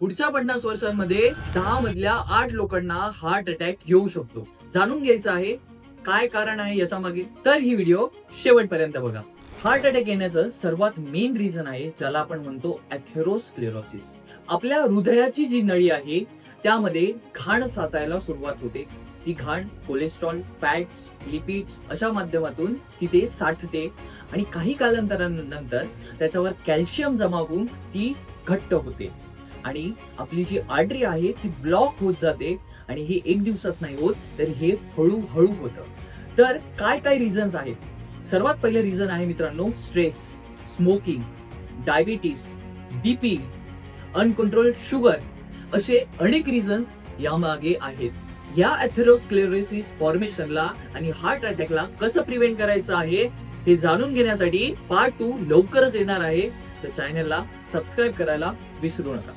पुढच्या पन्नास वर्षांमध्ये दहा मधल्या आठ लोकांना हार्ट अटॅक येऊ शकतो. जाणून घ्यायचं आहे काय कारण आहे याच्या मागे? तर ही व्हिडिओ शेवटपर्यंत बघा. हार्ट अटॅक येण्याचं सर्वात मेन रिझन आहे ज्याला आपण म्हणतो अथेरोस्क्लेरोसिस आपल्या हृदयाची जी नळी आहे त्यामध्ये घाण साचायला सुरुवात होते. ती घाण कोलेस्ट्रॉल फॅट्स लिपिड्स अशा माध्यमातून तिथे साठते आणि काही कालांतरानंतर त्याच्यावर कॅल्शियम जमा होऊन ती घट्ट होते. आणि आपली जी आर्टरी आहे ती ब्लॉक होत जाते आणि हे एक दिवसात नाही होत तर हे हळूहळू होतं. तर काय काय रिझन्स आहेत? सर्वात पहिले रिझन आहे मित्रांनो stress smoking diabetes BP uncontrol sugar असे अनेक रिझन्स यामागे आहेत. या अथेरोस्क्लेरोसिस फॉर्मेशनला आणि हार्ट अटॅकला कसं प्रिव्हेंट करायचं आहे हे जाणून घेण्यासाठी पार्ट टू लवकरच येणार आहे. तर चॅनलला सबस्क्राईब करायला विसरू नका.